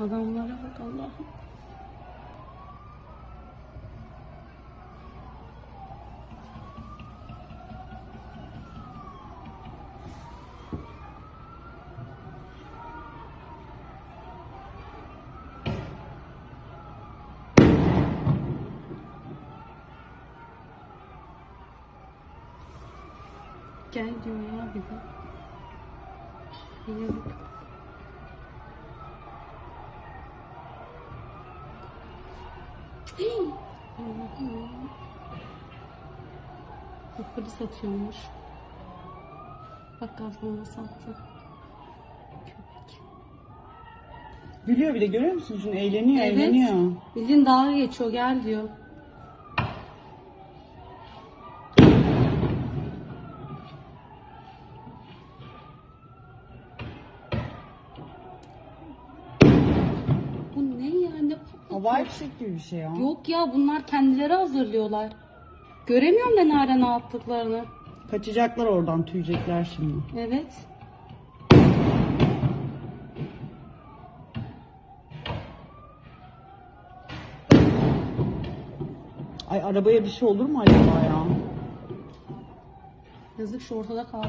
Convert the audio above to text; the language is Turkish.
Adamlara bak Allah'ım. Gel diyor ya bir de. Yazık. Satıyormuş. Bak gazmanı sattı. Köpek. Gülüyor bir de görüyor musun? Şunu eğleniyor, Evet. eğleniyor. Bildiğin dalga geçiyor gel diyor. Bu ne ya ne Havai fişek gibi bir şey ya. Yok ya bunlar kendileri hazırlıyorlar. Göremiyorum ben hala ne yaptıklarını. Kaçacaklar oradan, tüyecekler şimdi. Evet. Ay arabaya bir şey olur mu acaba ya? Yazık şu ortada kaldı.